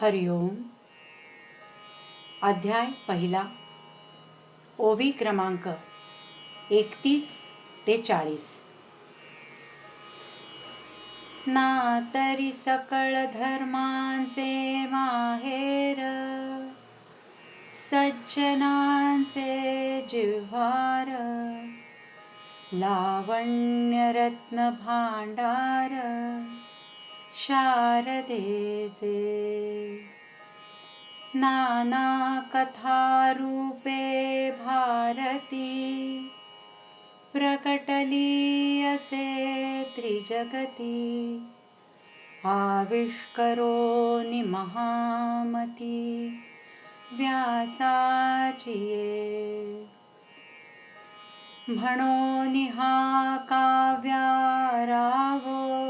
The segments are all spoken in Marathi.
हरिओम अध्याय पहिला. ओवी क्रमांक एकतीस ते चाळीस. ना तरी सकळ धर्मांचे माहेर सज्जनांचे जिव्हार लावण्यरत्न भांडार शारदेचे नाना कथारूपे भारती। प्रकटली असे त्रिजगती। आविष्करो महामती व्यासाचिये। म्हणून हा काव्यारावो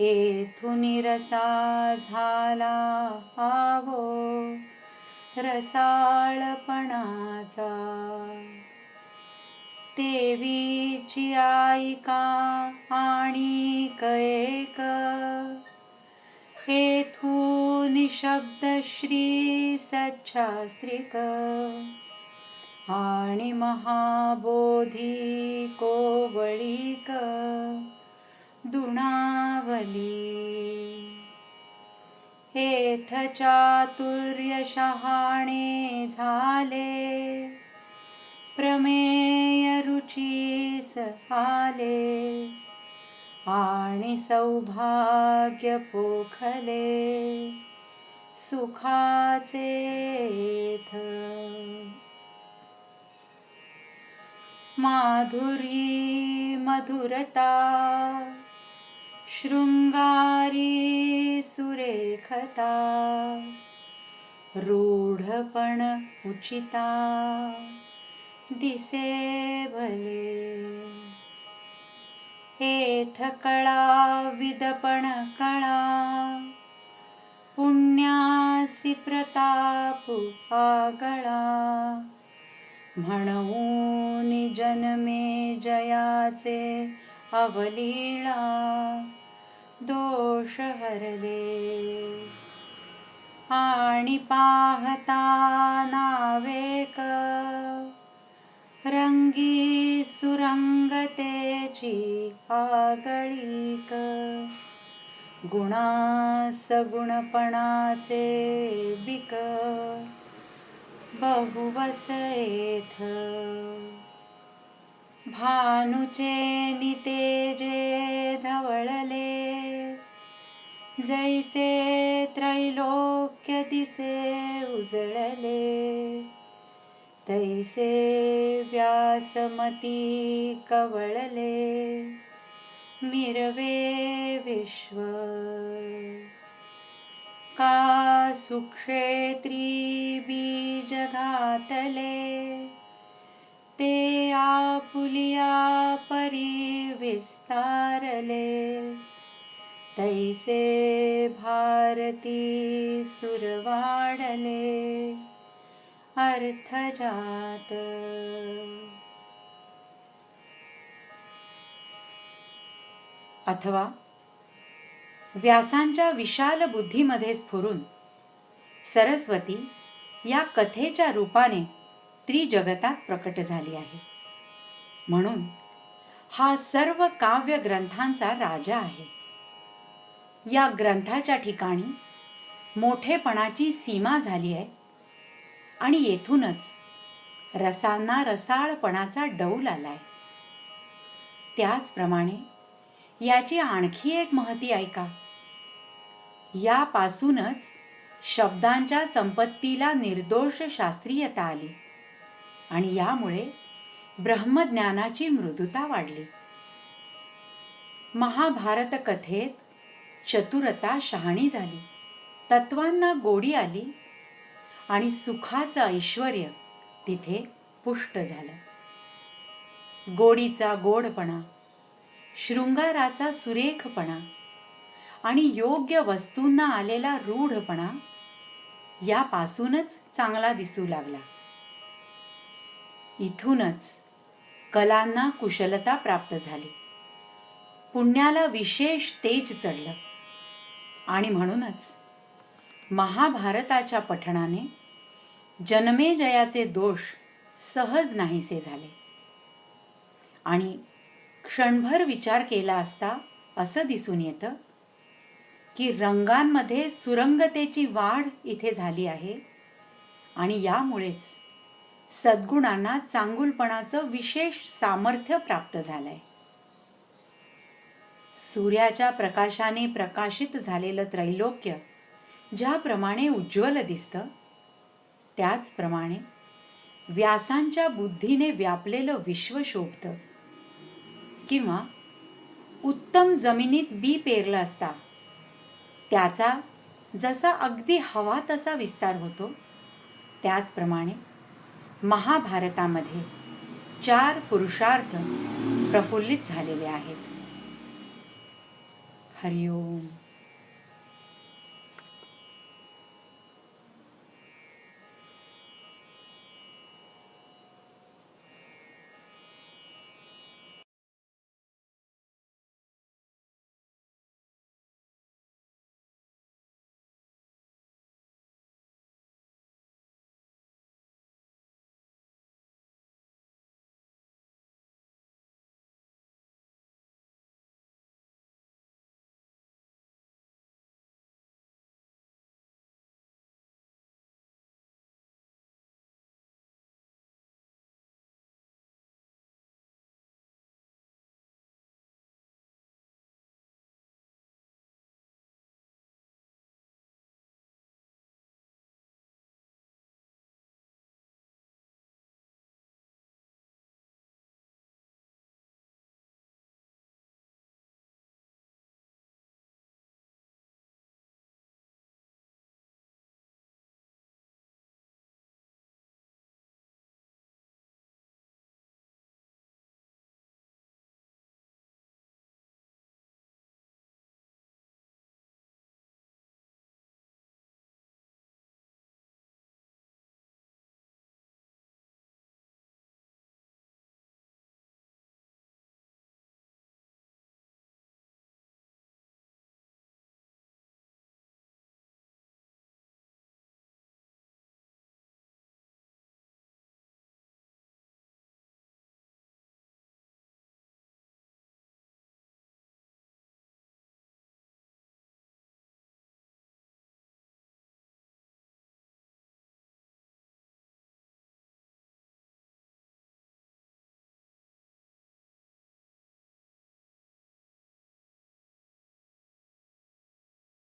येथून रसा झाला आवो रसाळपणाचा. देवीची आईका आणि कैक येथून शब्द श्री सच्छास्त्रिक आणि महाबोधी कोवळीक. दुणावली हेथ चातुर्य शहाणे झाले. प्रमेय रुचीस आले. आणि सौभाग्य पोखले. सुखाचे माधुरी मधुरता शृंगारी सुरेखता रूढपण उचिता दिसे भले। हेथ कळा विदपण कळा पुण्यासी प्रताप आगळा म्हणून जनमे जयाचे अवलीळा। दोष हरले आणि पाहता नावेक। रंगी सुरंगतेची आगळीक। गुणा सगुणपणाचे बिक। बहुवस येथ। भानुचे नितेजे धवळ। जैसे त्रैलोक्य दिसे उजळले तैसे व्यासमती कवळले मिरवे विश्व का सुक्षेत्री बीज घातले ते आपुलिया परी विस्तारले. तैसे भारती सुरवाडले अर्थ जात अथवा व्यासांच्या विशाल बुद्धीमध्ये स्फुरून सरस्वती या कथेच्या रूपाने त्रिजगतात प्रकट झाली आहे. म्हणून हा सर्व काव्य ग्रंथांचा राजा आहे. या ग्रंथाच्या ठिकाणी मोठेपणाची सीमा झाली आहे आणि येथूनच रसांना रसाळपणाचा डौल आलाय. त्याचप्रमाणे याची आणखी एक महती ऐका. यापासूनच शब्दांच्या संपत्तीला निर्दोष शास्त्रीयता आली आणि यामुळे ब्रह्मज्ञानाची मृदुता वाढली. महाभारत कथेत चतुरता शहाणी झाली. तत्वांना गोडी आली आणि सुखाचं ऐश्वर तिथे पुष्ट झालं. गोडीचा गोडपणा शृंगाराचा सुरेखपणा आणि योग्य वस्तूंना आलेला रूढपणा यापासूनच चांगला दिसू लागला. इथूनच कलांना कुशलता प्राप्त झाली. पुण्याला विशेष तेज चढलं. आणि म्हणूनच महाभारताच्या पठणाने जन्मेजयाचे दोष सहज नाहीसे झाले. आणि क्षणभर विचार केला असता असं दिसून येतं की रंगांमध्ये सुरंगतेची वाढ इथे झाली आहे आणि यामुळेच सद्गुणांना चांगुलपणाचं विशेष सामर्थ्य प्राप्त झालंय. सूर्याच्या प्रकाशाने प्रकाशित झालेलं त्रैलोक्य ज्याप्रमाणे उज्ज्वल दिसतं त्याचप्रमाणे व्यासांच्या बुद्धीने व्यापलेलं विश्व शोभतं. किंवा उत्तम जमिनीत बी पेरलं असता त्याचा जसा अगदी हवा तसा विस्तार होतो त्याचप्रमाणे महाभारतामध्ये चार पुरुषार्थ प्रफुल्लित झालेले आहेत. हरिओम.